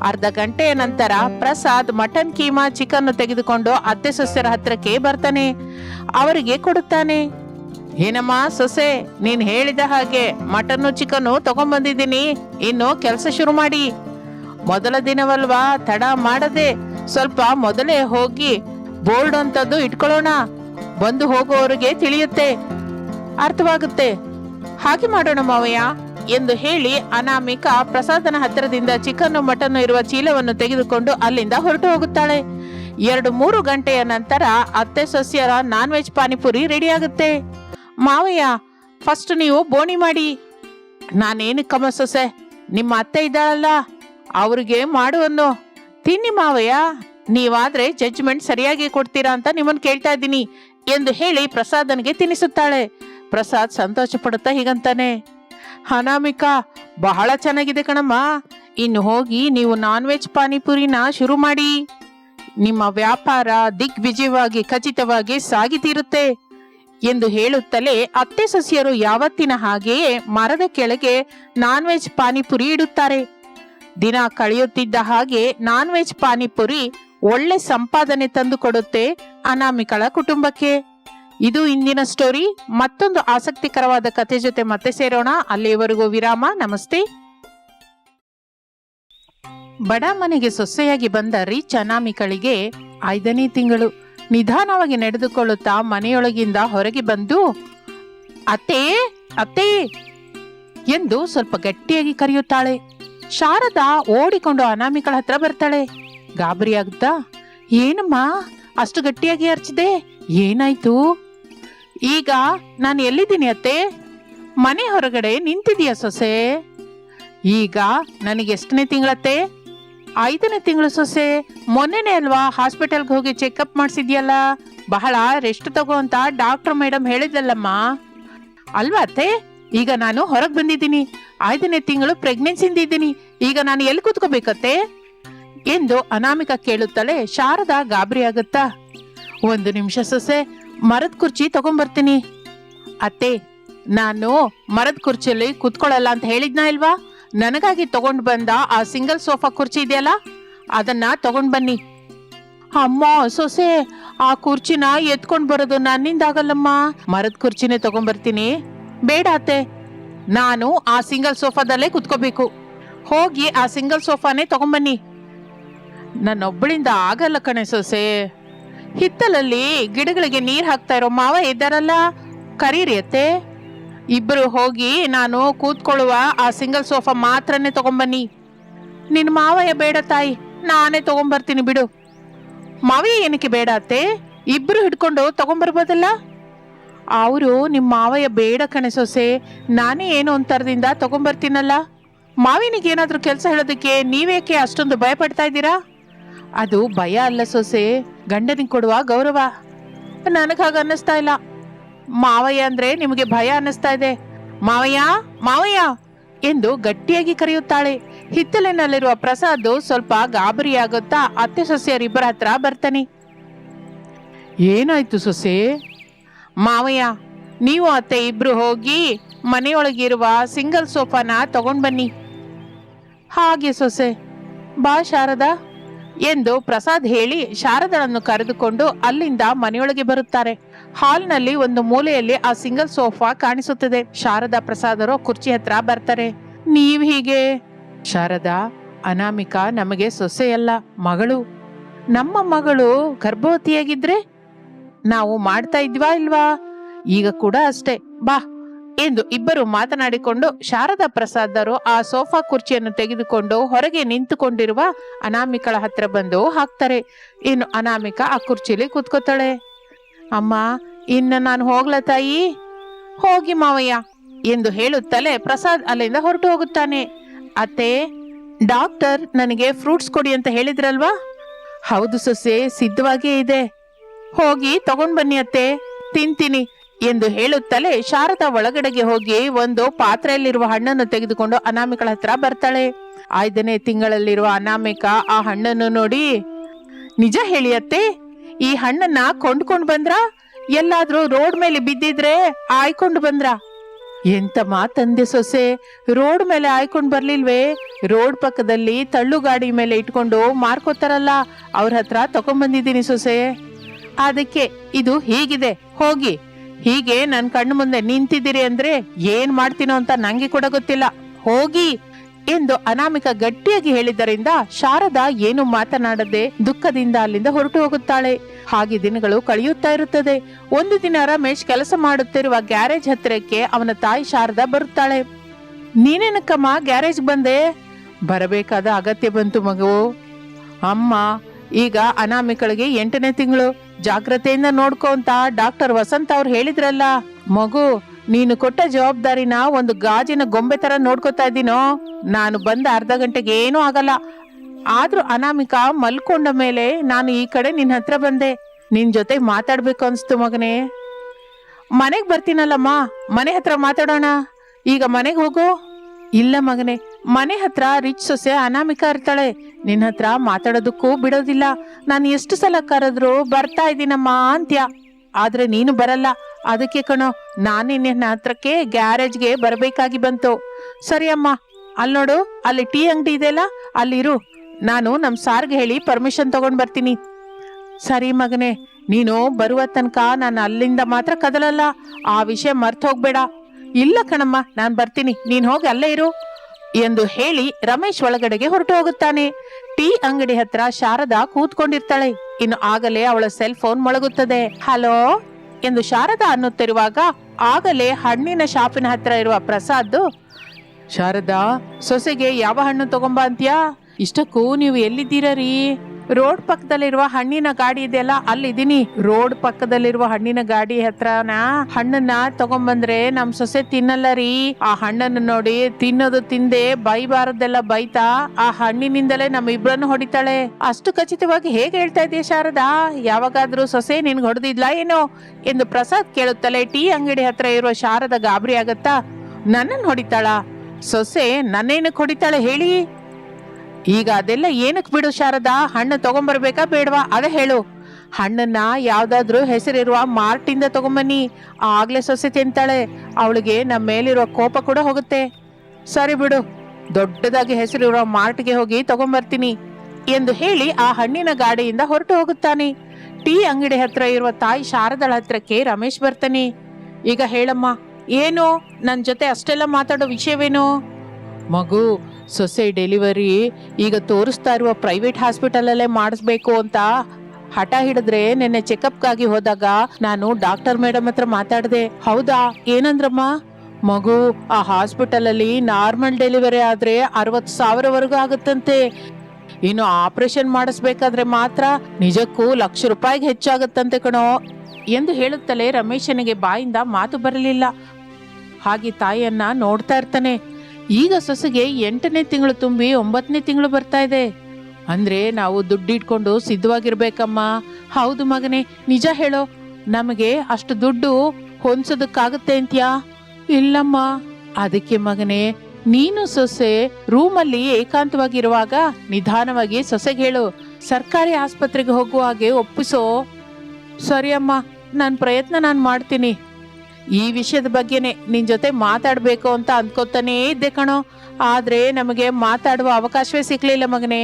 ಅರ್ಧ ಗಂಟೆಯ ನಂತರ ಪ್ರಸಾದ್ ಮಟನ್ ಕೀಮಾ ಚಿಕನ್ ತೆಗೆದುಕೊಂಡು ಅತ್ತೆ, ಸೊಸೆಯರ ಹತ್ರಕ್ಕೆ ಬರ್ತಾನೆ. ಅವರಿಗೆ ಕೊಡುತ್ತಾನೆ, ಏನಮ್ಮ ಸೊಸೆ, ನೀನ್ ಹೇಳಿದ ಹಾಗೆ ಮಟನ್ನು ಚಿಕನ್ನು ತಗೊಂಡ್ಬಂದಿದ್ದೀನಿ ಇನ್ನು ಕೆಲಸ ಶುರು ಮಾಡಿ. ಮೊದಲ ದಿನವಲ್ವಾ ತಡ ಮಾಡದೆ ಸ್ವಲ್ಪ ಮೊದಲೇ ಹೋಗಿ ಬೋರ್ಡ್ ಅಂತದ್ದು ಇಟ್ಕೊಳ್ಳೋಣ. ಬಂದು ಹೋಗುವವರಿಗೆ ತಿಳಿಯುತ್ತೆ. ಅರ್ಥವಾಗುತ್ತೆ. ಹಾಗೆ ಮಾಡೋಣ ಮಾವಯ್ಯ, ಎಂದು ಹೇಳಿ ಅನಾಮಿಕ ಪ್ರಸಾದನ ಹತ್ತಿರದಿಂದ ಚಿಕನ್ ಮಟನ್ ಇರುವ ಚೀಲವನ್ನು ತೆಗೆದುಕೊಂಡು ಅಲ್ಲಿಂದ ಹೊರಟು ಹೋಗುತ್ತಾಳೆ. ಎರಡು ಮೂರು ಗಂಟೆಯ ನಂತರ ಅತ್ತೆ, ಸಸ್ಯರ ನಾನ್ ವೆಜ್ ಪಾನಿಪುರಿ ರೆಡಿ ಆಗುತ್ತೆ ಮಾವಯ್ಯ ಫಸ್ಟ್ ನೀವು ಬೋಣಿ ಮಾಡಿ. ನಾನೇನು ಕಮ್ಮ ಸೊಸೆ, ನಿಮ್ಮ ಅತ್ತೆ ಇದ್ದಾಳಲ್ಲ, ಅವ್ರಿಗೆ ಮಾಡುವನ್ನು ತಿನ್ನಿ ಮಾವಯ್ಯ, ನೀವಾದ್ರೆ ಜಡ್ಜ್ಮೆಂಟ್ ಸರಿಯಾಗಿ ಕೊಡ್ತೀರಾ ಅಂತ ನಿಮ್ಮನ್ನು ಕೇಳ್ತಾ ಇದ್ದೀನಿ. ಎಂದು ಹೇಳಿ ಪ್ರಸಾದನಿಗೆ ತಿನ್ನಿಸುತ್ತಾಳೆ. ಪ್ರಸಾದ್ ಸಂತೋಷ ಪಡುತ್ತಾ ಹೀಗಂತಾನೆ, ಅನಾಮಿಕಾ, ಬಹಳ ಚೆನ್ನಾಗಿದೆ ಕಣಮ್ಮ. ಇನ್ನು ಹೋಗಿ ನೀವು ನಾನ್ ವೆಜ್ ಪಾನಿಪುರಿನ ಶುರು ಮಾಡಿ. ನಿಮ್ಮ ವ್ಯಾಪಾರ ದಿಗ್ವಿಜಯವಾಗಿ ಖಚಿತವಾಗಿ ಸಾಗಿತೀರುತ್ತೆ ಎಂದು ಹೇಳುತ್ತಲೇ ಅತ್ತೆ ಸೊಸೆಯರು ಯಾವತ್ತಿನ ಹಾಗೆಯೇ ಮರದ ಕೆಳಗೆ ನಾನ್ ವೆಜ್ ಪಾನಿಪುರಿ ಇಡುತ್ತಾರೆ. ದಿನ ಕಳೆಯುತ್ತಿದ್ದ ಹಾಗೆ ನಾನ್ ವೆಜ್ ಪಾನಿಪುರಿ ಒಳ್ಳೆ ಸಂಪಾದನೆ ತಂದು ಕೊಡುತ್ತೆ ಅನಾಮಿಕಳ ಕುಟುಂಬಕ್ಕೆ. ಇದು ಇಂದಿನ ಸ್ಟೋರಿ ಮತ್ತೊಂದು ಆಸಕ್ತಿಕರವಾದ ಕಥೆ ಜೊತೆ ಮತ್ತೆ ಸೇರೋಣ. ಅಲ್ಲಿಯವರೆಗೂ ವಿರಾಮ. ನಮಸ್ತೆ. ಬಡ ಮನೆಗೆ ಸೊಸೆಯಾಗಿ ಬಂದ ರಿಚ್ ಅನಾಮಿಕಳಿಗೆ ಐದನೇ ತಿಂಗಳು. ನಿಧಾನವಾಗಿ ನಡೆದುಕೊಳ್ಳುತ್ತಾ ಮನೆಯೊಳಗಿಂದ ಹೊರಗೆ ಬಂದು, ಅತ್ತೆ ಅತ್ತೆ! ಎಂದು ಸ್ವಲ್ಪ ಗಟ್ಟಿಯಾಗಿ ಕರೆಯುತ್ತಾಳೆ. ಶಾರದಾ ಓಡಿಕೊಂಡು ಅನಾಮಿಕಳ ಹತ್ರ ಬರ್ತಾಳೆ. ಗಾಬರಿಯಾಗುತ್ತಾ ಏನಮ್ಮ, ಅಷ್ಟು ಗಟ್ಟಿಯಾಗಿ ಅರ್ಚಿದೆ ಏನಾಯ್ತು? ಈಗ ನಾನು ಎಲ್ಲಿದ್ದೀನಿ ಅತ್ತೆ? ಮನೆ ಹೊರಗಡೆ ನಿಂತಿದೀಯ ಸೊಸೆ? ಈಗ ನನಗೆ ಎಷ್ಟನೇ ತಿಂಗಳತ್ತೆ? ಐದನೇ ತಿಂಗಳು ಸೊಸೆ. ಮೊನ್ನೆನೇ ಅಲ್ವಾ ಹಾಸ್ಪಿಟಲ್ಗೆ ಹೋಗಿ ಚೆಕಪ್ ಮಾಡಿಸಿದ್ಯಲ್ಲ? ಬಹಳ ರೆಸ್ಟ್ ತಗೋ ಅಂತ ಡಾಕ್ಟರ್ ಮೇಡಮ್ ಹೇಳಿದ್ಲಲ್ಲಮ್ಮ. ಅಲ್ವಾ ಅತ್ತೆ? ಈಗ ನಾನು ಹೊರಗೆ ಬಂದಿದ್ದೀನಿ. ಐದನೇ ತಿಂಗಳು ಪ್ರೆಗ್ನೆನ್ಸಿ ಈಗ ನಾನು ಎಲ್ಲಿ ಕೂತ್ಕೋಬೇಕತ್ತೆ? ಎಂದು ಅನಾಮಿಕ ಕೇಳುತ್ತಲೇ ಶಾರದಾ ಗಾಬರಿಯಾಗುತ್ತಾ, ಒಂದು ನಿಮಿಷ ಸೊಸೆ, ಮರದ ಕುರ್ಚಿ ತಗೊಂಬರ್ತೀನಿ. ಅತ್ತೆ, ನಾನು ಮರದ ಕುರ್ಚಿಯಲ್ಲಿ ಕುತ್ಕೊಳ್ಳಲ್ಲ ಅಂತ ಹೇಳಿದ್ನಾ ಇಲ್ವಾ? ನನಗಾಗಿ ತಗೊಂಡು ಬಂದ ಆ ಸಿಂಗಲ್ ಸೋಫಾ ಕುರ್ಚಿ ಇದೆಯಲ್ಲ, ಅದನ್ನ ತಗೊಂಡ್ ಬನ್ನಿ. ಅಮ್ಮ, ಸೊಸೆ, ಆ ಕುರ್ಚಿನ ಎತ್ಕೊಂಡು ಬರೋದು ನನ್ನಿಂದ ಆಗಲ್ಲಮ್ಮ ಮರದ ಕುರ್ಚಿನೇ ತಗೊಂಡ್ಬರ್ತೀನಿ ಬೇಡ ಅತ್ತೆ, ನಾನು ಆ ಸಿಂಗಲ್ ಸೋಫಾದಲ್ಲೇ ಕುತ್ಕೋಬೇಕು. ಹೋಗಿ ಆ ಸಿಂಗಲ್ ಸೋಫಾನೇ ತಗೊಂಬನ್ನಿ. ನನ್ನೊಬ್ಬಳಿಂದ ಆಗಲ್ಲ ಕಣೆ ಸೊಸೆ. ಹಿತ್ತಲಲ್ಲಿ ಗಿಡಗಳಿಗೆ ನೀರು ಹಾಕ್ತಾ ಇರೋ ಮಾವ ಇದ್ದಾರಲ್ಲ ಕರೀರಿ ಅತ್ತೆ ಇಬ್ರು ಹೋಗಿ ನಾನು ಕೂತ್ಕೊಳ್ಳುವ ಆ ಸಿಂಗಲ್ ಸೋಫಾ ಮಾತ್ರನೇ ತಗೊಂಬನ್ನಿ. ನಿನ್ನ ಮಾವಯ್ಯ ಬೇಡ ತಾಯಿ, ನಾನೇ ತಗೊಂಬರ್ತೀನಿ ಬಿಡು. ಮಾವಯ್ಯ ಏನಕ್ಕೆ ಬೇಡ ಅತ್ತೆ? ಇಬ್ರು ಹಿಡ್ಕೊಂಡು ತಗೊಂಬರ್ಬೋದಲ್ಲ? ಅವರು ನಿಮ್ಮ ಮಾವಯ್ಯ ಬೇಡ ಕಣೆ ಸೊಸೆ, ನಾನೇ ಏನು ಒಂಥರದಿಂದ ತಗೊಂಬರ್ತೀನಲ್ಲ. ಮಾವಿನಿಗೆ ಏನಾದರೂ ಕೆಲಸ ಹೇಳೋದಕ್ಕೆ ನೀವೇಕೆ ಅಷ್ಟೊಂದು ಭಯಪಡ್ತಾ ಇದ್ದೀರಾ? ಅದು ಭಯ ಅಲ್ಲ ಸೊಸೆ. ಗಂಡನಿಗೆ ಕೊಡುವ ಗೌರವ. ನನಗೆ ಹಾಗೆ ಅನ್ನಿಸ್ತಾ ಇಲ್ಲ. ಮಾವಯ್ಯ ಅಂದ್ರೆ ನಿಮಗೆ ಭಯ ಅನ್ನಿಸ್ತಾ ಇದೆ. ಮಾವಯ್ಯ ಮಾವಯ್ಯ ಎಂದು ಗಟ್ಟಿಯಾಗಿ ಕರೆಯುತ್ತಾಳೆ. ಹಿತ್ತಲಿನಲ್ಲಿರುವ ಪ್ರಸಾದ್ ಸ್ವಲ್ಪ ಗಾಬರಿಯಾಗುತ್ತಾ ಅತ್ತೆ ಸೊಸೆಯರಿಬ್ಬರ ಹತ್ರ ಬರ್ತಾನೆ. ಏನಾಯ್ತು ಸೊಸೆ? ಮಾವಯ್ಯ, ನೀವು ಅತ್ತೆ ಇಬ್ರು ಹೋಗಿ ಮನೆಯೊಳಗಿರುವ ಸಿಂಗಲ್ ಸೋಫಾನ ತಗೊಂಡ್ ಬನ್ನಿ. ಹಾಗೆ ಸೊಸೆ. ಬಾ ಶಾರದಾ. ಎಂದು ಪ್ರಸಾದ್ ಹೇಳಿ ಶಾರದಳನ್ನು ಕರೆದುಕೊಂಡು ಅಲ್ಲಿಂದ ಮನೆಯೊಳಗೆ ಬರುತ್ತಾರೆ. ಹಾಲ್ನಲ್ಲಿ ಒಂದು ಮೂಲೆಯಲ್ಲಿ ಆ ಸಿಂಗಲ್ ಸೋಫಾ ಕಾಣಿಸುತ್ತದೆ. ಶಾರದಾ ಪ್ರಸಾದರು ಕುರ್ಚಿ ಹತ್ರ ಬರ್ತಾರೆ. ನೀವ್ ಹೀಗೆ? ಶಾರದಾ, ಅನಾಮಿಕಾ ನಮಗೆ ಸೊಸೆಯಲ್ಲ, ಮಗಳು. ನಮ್ಮ ಮಗಳು ಗರ್ಭವತಿಯಾಗಿದ್ರೆ? ನಾವು ಮಾಡ್ತಾ ಇದ್ವಾ ಇಲ್ವಾ? ಈಗ ಕೂಡ ಅಷ್ಟೇ. ಬಾ ಎಂದು ಇಬ್ಬರು ಮಾತನಾಡಿಕೊಂಡು ಶಾರದಾ ಪ್ರಸಾದರು ಆ ಸೋಫಾ ಕುರ್ಚಿಯನ್ನು ತೆಗೆದುಕೊಂಡು ಹೊರಗೆ ನಿಂತುಕೊಂಡಿರುವ ಅನಾಮಿಕಳ ಹತ್ರ ಬಂದು ಹಾಕ್ತಾರೆ. ಇನ್ನು ಅನಾಮಿಕ ಆ ಕುರ್ಚಿಲಿ ಕೂತ್ಕೋತಾಳೆ. ಅಮ್ಮ, ಇನ್ನು ನಾನು ಹೋಗ್ಲ ತಾಯಿ? ಹೋಗಿ ಮಾವಯ್ಯ, ಎಂದು ಹೇಳುತ್ತಲೇ ಪ್ರಸಾದ್ ಅಲ್ಲಿಂದ ಹೊರಟು ಹೋಗುತ್ತಾನೆ. ಅತ್ತೆ, ಡಾಕ್ಟರ್ ನನಗೆ ಫ್ರೂಟ್ಸ್ ಕೊಡಿ ಅಂತ ಹೇಳಿದ್ರಲ್ವಾ? ಹೌದು ಸೊಸೆ ಸಿದ್ಧವಾಗೇ ಇದೆ. ಹೋಗಿ ತಗೊಂಡ್ ಬನ್ನಿ ಅತ್ತೆ, ತಿಂತೀನಿ. ಎಂದು ಹೇಳುತ್ತಲೇ ಶಾರದಾ ಒಳಗಡೆಗೆ ಹೋಗಿ ಒಂದು ಪಾತ್ರೆಯಲ್ಲಿರುವ ಹಣ್ಣನ್ನು ತೆಗೆದುಕೊಂಡು ಅನಾಮಿಕಳ ಹತ್ರ ಬರ್ತಾಳೆ. ಐದನೇ ತಿಂಗಳಲ್ಲಿರುವ ಅನಾಮಿಕ ಆ ಹಣ್ಣನ್ನು ನೋಡಿ, ನಿಜ ಹೇಳಿಯತ್ತೆ ಈ ಹಣ್ಣನ್ನ ಕೊಂಡ್ಕೊಂಡು ಬಂದ್ರ? ಎಲ್ಲಾದ್ರೂ ರೋಡ್ ಮೇಲೆ ಬಿದ್ದಿದ್ರೆ ಆಯ್ಕೊಂಡು ಬಂದ್ರ? ಎಂತ ಮಾತಂದೆ ಸೊಸೆ, ರೋಡ್ ಮೇಲೆ ಆಯ್ಕೊಂಡು ಬರ್ಲಿಲ್ವೇ? ರೋಡ್ ಪಕ್ಕದಲ್ಲಿ ತಳ್ಳು ಗಾಡಿ ಮೇಲೆ ಇಟ್ಕೊಂಡು ಮಾರ್ಕೋತಾರಲ್ಲ, ಅವ್ರ ಹತ್ರ ತಗೊಂಡ್ಬಂದಿದ್ದೀನಿ ಸೊಸೆ. ಅದಕ್ಕೆ ಇದು ಹೀಗಿದೆ, ಹೋಗಿ. ಹೀಗೆ ನನ್ ಕಣ್ಣು ಮುಂದೆ ನಿಂತಿದ್ದೀರಿ ಅಂದ್ರೆ ಏನ್ ಮಾಡ್ತೀನೋ ಅಂತ ನಂಗೆ ಕೂಡ ಗೊತ್ತಿಲ್ಲ. ಹೋಗಿ ಎಂದು ಅನಾಮಿಕ ಗಟ್ಟಿಯಾಗಿ ಹೇಳಿದ್ದರಿಂದ ಶಾರದಾ ಏನು ಮಾತನಾಡದೆ ದುಃಖದಿಂದ ಅಲ್ಲಿಂದ ಹೊರಟು ಹೋಗುತ್ತಾಳೆ. ಹಾಗೆ ದಿನಗಳು ಕಳೆಯುತ್ತಾ ಇರುತ್ತದೆ. ಒಂದು ದಿನ ರಮೇಶ್ ಕೆಲಸ ಮಾಡುತ್ತಿರುವ ಗ್ಯಾರೇಜ್ ಹತ್ತಿರಕ್ಕೆ ಅವನ ತಾಯಿ ಶಾರದಾ ಬರುತ್ತಾಳೆ. ನೀನೇನಕ್ಕಮ್ಮ, ಗ್ಯಾರೇಜ್ ಬಂದೆ? ಬರಬೇಕಾದ ಅಗತ್ಯ ಬಂತು ಮಗು. ಅಮ್ಮ, ಈಗ ಅನಾಮಿಕಳಿಗೆ ಎಂಟನೇ ತಿಂಗಳು. ಜಾಗ್ರತೆಯಿಂದ ನೋಡ್ಕೊ ಅಂತ ಡಾಕ್ಟರ್ ವಸಂತ್ ಅವ್ರು ಹೇಳಿದ್ರಲ್ಲ. ಮಗು, ನೀನು ಕೊಟ್ಟ ಜವಾಬ್ದಾರಿನ ಒಂದು ಗಾಜಿನ ಗೊಂಬೆ ತರ ನೋಡ್ಕೋತಾ ಇದ್ದೀನೋ? ನಾನು ಬಂದ ಅರ್ಧ ಗಂಟೆಗೆ ಏನೂ ಆಗಲ್ಲ. ಆದ್ರೂ ಅನಾಮಿಕ ಮಲ್ಕೊಂಡ ಮೇಲೆ ನಾನು ಈ ಕಡೆ ನಿನ್ನ ಹತ್ರ ಬಂದೆ. ನಿನ್ ಜೊತೆ ಮಾತಾಡ್ಬೇಕು ಅನ್ಸ್ತು ಮಗನೇ. ಮನೆಗ್ ಬರ್ತೀನಲ್ಲಮ್ಮ, ಮನೆ ಹತ್ರ ಮಾತಾಡೋಣ. ಈಗ ಮನೆಗೆ ಹೋಗು. ಇಲ್ಲ ಮಗನೇ, ಮನೆ ಹತ್ರ ರಿಚ್ ಸೊಸೆ ಅನಾಮಿಕ ಇರ್ತಾಳೆ. ನಿನ್ನ ಹತ್ರ ಮಾತಾಡೋದಕ್ಕೂ ಬಿಡೋದಿಲ್ಲ. ನಾನು ಎಷ್ಟು ಸಲ ಕರೆದ್ರು ಬರ್ತಾ ಇದ್ದೀನಮ್ಮ ಅಂತ್ಯ. ಆದ್ರೆ ನೀನು ಬರಲ್ಲ. ಅದಕ್ಕೆ ಕಣೋ, ನಾನು ನಿನ್ನ ಹತ್ರಕ್ಕೆ ಗ್ಯಾರೇಜ್ಗೆ ಬರಬೇಕಾಗಿ ಬಂತು. ಸರಿ ಅಮ್ಮ ಅಲ್ಲಿ ನೋಡು, ಅಲ್ಲಿ ಟೀ ಅಂಗಡಿ ಇದೆಯಲ್ಲ ಅಲ್ಲಿರು. ನಾನು ನಮ್ಮ ಸಾರ್ಗೆ ಹೇಳಿ ಪರ್ಮಿಷನ್ ತಗೊಂಡ್ ಬರ್ತೀನಿ. ಸರಿ ಮಗನೇ, ನೀನು ಬರುವ ತನಕ ನಾನು ಅಲ್ಲಿಂದ ಮಾತ್ರ ಕದಲಲ್ಲ. ಆ ವಿಷಯ ಮರ್ತು ಹೋಗ್ಬೇಡ. ಇಲ್ಲ ಕಣಮ್ಮ, ನಾನ್ ಬರ್ತೀನಿ. ನೀನ್ ಹೋಗಿ ಅಲ್ಲೇ ಇರು ಎಂದು ಹೇಳಿ ರಮೇಶ್ ಒಳಗಡೆಗೆ ಹೊರಟು ಹೋಗುತ್ತಾನೆ. ಟೀ ಅಂಗಡಿ ಹತ್ರ ಶಾರದಾ ಕೂತ್ಕೊಂಡಿರ್ತಾಳೆ. ಇನ್ನು ಆಗಲೇ ಅವಳ ಸೆಲ್ ಫೋನ್ ಮೊಳಗುತ್ತದೆ. ಹಲೋ? ಎಂದು ಶಾರದಾ ಅನ್ನುತ್ತಿರುವಾಗ ಆಗಲೇ ಹಣ್ಣಿನ ಶಾಪಿನ ಹತ್ರ ಇರುವ ಪ್ರಸಾದ್ ಶಾರದಾ, ಸೊಸೆಗೆ ಯಾವ ಹಣ್ಣು ತಗೊಂಬ ಅಂತ್ಯಾ ಇಷ್ಟಕ್ಕೂ ನೀವು ಎಲ್ಲಿದ್ದೀರಾ ರೀ ರೋಡ್ ಪಕ್ಕದಲ್ಲಿರುವ ಹಣ್ಣಿನ ಗಾಡಿ ಇದೆಯಲ್ಲ, ಅಲ್ಲಿದ್ದೀನಿ. ರೋಡ್ ಪಕ್ಕದಲ್ಲಿರುವ ಹಣ್ಣಿನ ಗಾಡಿ ಹತ್ರನ ಹಣ್ಣನ್ನ ತಗೊಂಬಂದ್ರೆ ನಮ್ ಸೊಸೆ ತಿನ್ನಲ್ಲ ರೀ. ಆ ಹಣ್ಣನ್ನು ನೋಡಿ ತಿನ್ನೋದು ತಿಂದೆ ಬೈಬಾರದೆಲ್ಲ ಬೈತಾ, ಆ ಹಣ್ಣಿನಿಂದಲೇ ನಮ್ ಇಬ್ರನ್ನು ಹೊಡಿತಾಳೆ. ಅಷ್ಟು ಖಚಿತವಾಗಿ ಹೇಗೆ ಹೇಳ್ತಾ ಇದೆಯಾ ಶಾರದಾ? ಯಾವಾಗಾದ್ರೂ ಸೊಸೆ ನಿನ್ ಹೊಡೆದಿದ್ಲಾ ಏನೋ? ಎಂದು ಪ್ರಸಾದ್ ಕೇಳುತ್ತಲೇ ಟೀ ಅಂಗಡಿ ಹತ್ರ ಇರುವ ಶಾರದ ಗಾಬರಿ ಆಗತ್ತಾ ನನ್ನನ್ನು ಹೊಡಿತಾಳ? ಸೊಸೆ ನನ್ನೇನಕ್ಕೆ ಹೊಡಿತಾಳೆ ಹೇಳಿ? ಈಗ ಅದೆಲ್ಲ ಏನಕ್ಕೆ ಬಿಡು ಶಾರದಾ? ಹಣ್ಣು ತಗೊಂಬರ್ಬೇಕಾ ಬೇಡವಾ? ಅದೇ ಹೇಳು. ಹಣ್ಣನ್ನ ಯಾವ್ದಾದ್ರು ಹೆಸರಿರುವ ಮಾರ್ಟಿಂದ ತಗೊಂಬನ್ನಿ. ಆಗ್ಲೇ ಸೊಸೆ ತಿಂತಾಳೆ. ಅವಳಿಗೆ ನಮ್ಮ ಮೇಲಿರುವ ಕೋಪ ಕೂಡ ಹೋಗುತ್ತೆ. ಸರಿ ಬಿಡು. ದೊಡ್ಡದಾಗಿ ಹೆಸರಿರುವ ಮಾರ್ಟ್ಗೆ ಹೋಗಿ ತಗೊಂಬರ್ತೀನಿ. ಎಂದು ಹೇಳಿ ಆ ಹಣ್ಣಿನ ಗಾಡಿಯಿಂದ ಹೊರಟು ಹೋಗುತ್ತಾನೆ. ಟೀ ಅಂಗಡಿ ಹತ್ರ ಇರುವ ತಾಯಿ ಶಾರದಳ ಹತ್ರಕ್ಕೆ ರಮೇಶ್ ಬರ್ತಾನೆ. ಈಗ ಹೇಳಮ್ಮ, ಏನು? ನನ್ನ ಜೊತೆ ಅಷ್ಟೆಲ್ಲ ಮಾತಾಡೋ ವಿಷಯವೇನು? ಮಗು ಸೊಸೆ ಡೆಲಿವರಿ ಈಗ ತೋರಿಸ್ತಾ ಇರುವ ಪ್ರೈವೇಟ್ ಹಾಸ್ಪಿಟಲಲ್ಲೇ ಮಾಡಿಸ್ಬೇಕು ಅಂತ ಹಠ ಹಿಡಿದ್ರೆ ನಿನ್ನೆ ಚೆಕಪ್ಗಾಗಿ ಹೋದಾಗ ನಾನು ಡಾಕ್ಟರ್ ಮೇಡಮ್ ಹತ್ರ ಮಾತಾಡಿದೆ, ಹೌದಾ? ಏನಂದ್ರಮ್ಮ? ಮಗು, ಆ ಹಾಸ್ಪಿಟಲಲ್ಲಿ ನಾರ್ಮಲ್ ಡೆಲಿವರಿ ಆದ್ರೆ ಅರವತ್ತು ಸಾವಿರವರೆಗೂ ಆಗುತ್ತಂತೆ. ಇನ್ನು ಆಪರೇಷನ್ ಮಾಡಿಸ್ಬೇಕಾದ್ರೆ ಮಾತ್ರ ನಿಜಕ್ಕೂ ಲಕ್ಷ ರೂಪಾಯಿಗೆ ಹೆಚ್ಚಾಗುತ್ತಂತೆ ಕಣೋ. ಎಂದು ಹೇಳುತ್ತಲೇ ರಮೇಶನಿಗೆ ಬಾಯಿಂದ ಮಾತು ಬರಲಿಲ್ಲ. ಹಾಗೆ ತಾಯಿಯನ್ನ ನೋಡ್ತಾ ಇರ್ತಾನೆ. ಈಗ ಸೊಸೆಗೆ ಎಂಟನೇ ತಿಂಗಳು ತುಂಬಿ ಒಂಬತ್ತನೇ ತಿಂಗಳು ಬರ್ತಾ ಇದೆ. ಅಂದ್ರೆ ನಾವು ದುಡ್ಡಿಟ್ಕೊಂಡು ಸಿದ್ಧವಾಗಿರ್ಬೇಕಮ್ಮ. ಹೌದು ಮಗನೇ, ನಿಜ ಹೇಳೋ. ನಮಗೆ ಅಷ್ಟು ದುಡ್ಡು ಹೊಂದ್ಸೋದಕ್ಕಾಗುತ್ತೆ ಅಂತ್ಯಾ? ಇಲ್ಲಮ್ಮ. ಅದಕ್ಕೆ ಮಗನೇ, ನೀನು ಸೊಸೆ ರೂಮಲ್ಲಿ ಏಕಾಂತವಾಗಿರುವಾಗ ನಿಧಾನವಾಗಿ ಸೊಸೆಗೆ ಹೇಳು. ಸರ್ಕಾರಿ ಆಸ್ಪತ್ರೆಗೆ ಹೋಗುವ ಹಾಗೆ ಒಪ್ಪಿಸೋ. ಸರಿ ಅಮ್ಮ ನನ್ನ ಪ್ರಯತ್ನ ನಾನು ಮಾಡ್ತೀನಿ. ಈ ವಿಷಯದ ಬಗ್ಗೆನೇ ನಿನ್ನ ಜೊತೆ ಮಾತಾಡಬೇಕು ಅಂತ ಅಂದ್ಕೋತಾನೇ ಇದ್ದೆ ಕಣೋ. ಆದ್ರೆ ನಮಗೆ ಮಾತಾಡುವ ಅವಕಾಶವೇ ಸಿಕ್ಕಲಿಲ್ಲ ಮಗನೇ.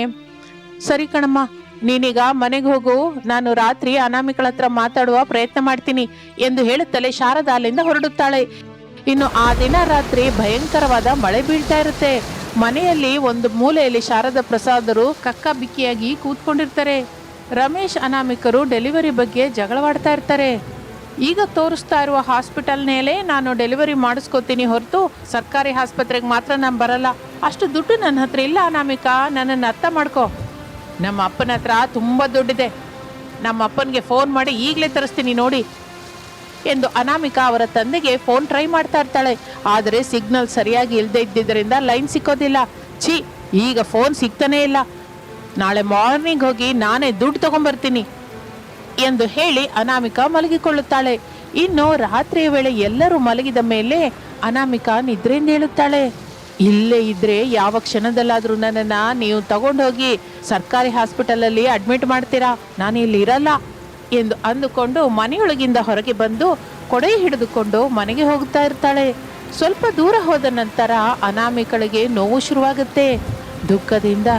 ಸರಿ ಕಣಮ್ಮ, ನೀನೀಗ ಮನೆಗೆ ಹೋಗು. ನಾನು ರಾತ್ರಿ ಅನಾಮಿಕಳ ಹತ್ರ ಮಾತಾಡುವ ಪ್ರಯತ್ನ ಮಾಡ್ತೀನಿ ಎಂದು ಹೇಳುತ್ತಲೇ ಶಾರದಾ ಅಲ್ಲಿಂದ ಹೊರಡುತ್ತಾಳೆ. ಇನ್ನು ಆ ದಿನ ರಾತ್ರಿ ಭಯಂಕರವಾದ ಮಳೆ ಬೀಳ್ತಾ ಇರುತ್ತೆ. ಮನೆಯಲ್ಲಿ ಒಂದು ಮೂಲೆಯಲ್ಲಿ ಶಾರದಾ ಪ್ರಸಾದರು ಕಕ್ಕ ಬಿಕ್ಕಿಯಾಗಿ ಕೂತ್ಕೊಂಡಿರ್ತಾರೆ. ರಮೇಶ್ ಅನಾಮಿಕರು ಡೆಲಿವರಿ ಬಗ್ಗೆ ಜಗಳವಾಡ್ತಾ ಇರ್ತಾರೆ. ಈಗ ತೋರಿಸ್ತಾ ಇರುವ ಹಾಸ್ಪಿಟಲ್ನೇಲೇ ನಾನು ಡೆಲಿವರಿ ಮಾಡಿಸ್ಕೋತೀನಿ ಹೊರತು ಸರ್ಕಾರಿ ಆಸ್ಪತ್ರೆಗೆ ಮಾತ್ರ ನಾನು ಬರಲ್ಲ. ಅಷ್ಟು ದುಡ್ಡು ನನ್ನ ಹತ್ರ ಇಲ್ಲ ಅನಾಮಿಕಾ. ನನ್ನನ್ನು ಅರ್ಥ ಮಾಡ್ಕೋ. ನಮ್ಮ ಅಪ್ಪನ ಹತ್ರ ತುಂಬ ದುಡ್ಡಿದೆ. ನಮ್ಮ ಅಪ್ಪನಿಗೆ ಫೋನ್ ಮಾಡಿ ಈಗಲೇ ತರಿಸ್ತೀನಿ ನೋಡಿ ಎಂದು ಅನಾಮಿಕಾ ಅವರ ತಂದೆಗೆ ಫೋನ್ ಟ್ರೈ ಮಾಡ್ತಾ ಇರ್ತಾಳೆ. ಆದರೆ ಸಿಗ್ನಲ್ ಸರಿಯಾಗಿ ಇಲ್ಲದೆ ಇದ್ದಿದ್ದರಿಂದ ಲೈನ್ ಸಿಕ್ಕೋದಿಲ್ಲ. ಛೀ, ಈಗ ಫೋನ್ ಸಿಗ್ತಾನೇ ಇಲ್ಲ. ನಾಳೆ ಮಾರ್ನಿಂಗ್ ಹೋಗಿ ನಾನೇ ದುಡ್ಡು ತಗೊಂಬರ್ತೀನಿ. ಎಂದು ಹೇಳಿ ಅನಾಮಿಕ ಮಲಗಿಕೊಳ್ಳುತ್ತಾಳೆ. ಇನ್ನು ರಾತ್ರಿಯ ವೇಳೆ ಎಲ್ಲರೂ ಮಲಗಿದ ಮೇಲೆ ಅನಾಮಿಕ ನಿದ್ರೆಯಿಂದ ಹೇಳುತ್ತಾಳೆ ಇಲ್ಲೇ ಇದ್ರೆ ಯಾವ ಕ್ಷಣದಲ್ಲಾದ್ರೂ ನನ್ನನ್ನ ನೀವು ತಗೊಂಡೋಗಿ ಸರ್ಕಾರಿ ಹಾಸ್ಪಿಟಲ್ ಅಲ್ಲಿ ಅಡ್ಮಿಟ್ ಮಾಡ್ತೀರಾ? ನಾನು ಇಲ್ಲಿ ಇರಲ್ಲ ಎಂದು ಅಂದುಕೊಂಡು ಮನೆಯೊಳಗಿಂದ ಹೊರಗೆ ಬಂದು ಕೊಡೆ ಹಿಡಿದುಕೊಂಡು ಮನೆಗೆ ಹೋಗ್ತಾ ಇರ್ತಾಳೆ. ಸ್ವಲ್ಪ ದೂರ ಹೋದ ನಂತರ ಅನಾಮಿಕಳಿಗೆ ನೋವು ಶುರುವಾಗುತ್ತೆ. ದುಃಖದಿಂದ,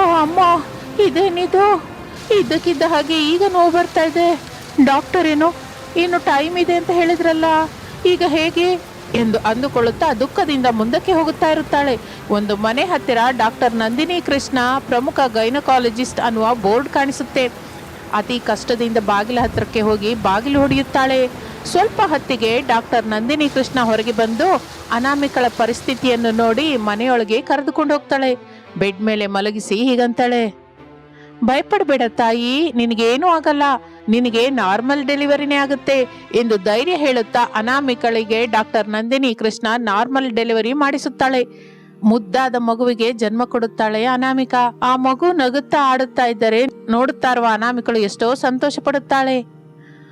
ಓ ಅಮ್ಮ, ಇದೇನಿದು? ಇದ್ದಕ್ಕಿದ್ದ ಹಾಗೆ ಈಗ ನೋವು ಬರ್ತಾ ಇದೆ. ಡಾಕ್ಟರ್ ಏನು, ಇನ್ನು ಟೈಮ್ ಇದೆ ಅಂತ ಹೇಳಿದ್ರಲ್ಲ. ಈಗ ಹೇಗೆ? ಎಂದು ಅಂದುಕೊಳ್ಳುತ್ತಾ ದುಃಖದಿಂದ ಮುಂದಕ್ಕೆ ಹೋಗುತ್ತಾ ಇರುತ್ತಾಳೆ. ಒಂದು ಮನೆ ಹತ್ತಿರ ಡಾಕ್ಟರ್ ನಂದಿನಿ ಕೃಷ್ಣ, ಪ್ರಮುಖ ಗೈನಕಾಲಜಿಸ್ಟ್ ಅನ್ನುವ ಬೋರ್ಡ್ ಕಾಣಿಸುತ್ತೆ. ಅತಿ ಕಷ್ಟದಿಂದ ಬಾಗಿಲ ಹತ್ತಿರಕ್ಕೆ ಹೋಗಿ ಬಾಗಿಲು ಹೊಡೆಯುತ್ತಾಳೆ. ಸ್ವಲ್ಪ ಹೊತ್ತಿಗೆ ಡಾಕ್ಟರ್ ನಂದಿನಿ ಕೃಷ್ಣ ಹೊರಗೆ ಬಂದು ಅನಾಮಿಕಳ ಪರಿಸ್ಥಿತಿಯನ್ನು ನೋಡಿ ಮನೆಯೊಳಗೆ ಕರೆದುಕೊಂಡು ಹೋಗ್ತಾಳೆ. ಬೆಡ್ ಮೇಲೆ ಮಲಗಿಸಿ ಹೀಗಂತಾಳೆ. ಭಯಪಡಬೇಡ ತಾಯಿ, ನಿನಗೇನೂ ಆಗಲ್ಲ. ನಿನಗೆ ನಾರ್ಮಲ್ ಡೆಲಿವರಿನೇ ಆಗುತ್ತೆ ಎಂದು ಧೈರ್ಯ ಹೇಳುತ್ತಾ ಅನಾಮಿಕಳಿಗೆ doctor Nandini Krishna normal delivery ಮಾಡಿಸುತ್ತಾಳೆ. ಮುದ್ದಾದ ಮಗುವಿಗೆ ಜನ್ಮ ಕೊಡುತ್ತಾಳೆ ಅನಾಮಿಕ. ಆ ಮಗು ನಗುತ್ತಾ ಆಡುತ್ತಾ ಇದ್ದರೆ ನೋಡುತ್ತಾ ಇರುವ ಅನಾಮಿಕಳು ಎಷ್ಟೋ ಸಂತೋಷ ಪಡುತ್ತಾಳೆ.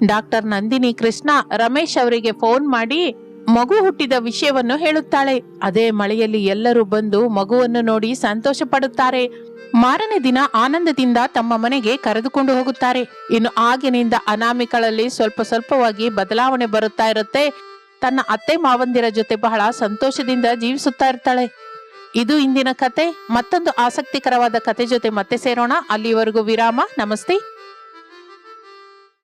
ಡಾಕ್ಟರ್ ನಂದಿನಿ ಕೃಷ್ಣ ರಮೇಶ್ ಅವರಿಗೆ ಫೋನ್ ಮಾಡಿ ಮಗು ಹುಟ್ಟಿದ ವಿಷಯವನ್ನು ಹೇಳುತ್ತಾಳೆ. ಅದೇ ಮಳೆಯಲ್ಲಿ ಎಲ್ಲರೂ ಬಂದು ಮಗುವನ್ನು ನೋಡಿ ಸಂತೋಷ ಪಡುತ್ತಾರೆ. ಮಾರನೇ ದಿನ ಆನಂದದಿಂದ ತಮ್ಮ ಮನೆಗೆ ಕರೆದುಕೊಂಡು ಹೋಗುತ್ತಾರೆ. ಇನ್ನು ಆಗಿನಿಂದ ಅನಾಮಿಕಳಲ್ಲಿ ಸ್ವಲ್ಪ ಸ್ವಲ್ಪವಾಗಿ ಬದಲಾವಣೆ ಬರುತ್ತಾ ಇರುತ್ತೆ. ತನ್ನ ಅತ್ತೆ ಮಾವಂದಿರ ಜೊತೆ ಬಹಳ ಸಂತೋಷದಿಂದ ಜೀವಿಸುತ್ತಾ ಇರ್ತಾಳೆ. ಇದು ಇಂದಿನ ಕತೆ. ಮತ್ತೊಂದು ಆಸಕ್ತಿಕರವಾದ ಕತೆ ಜೊತೆ ಮತ್ತೆ ಸೇರೋಣ. ಅಲ್ಲಿವರೆಗೂ ವಿರಾಮ. ನಮಸ್ತೆ.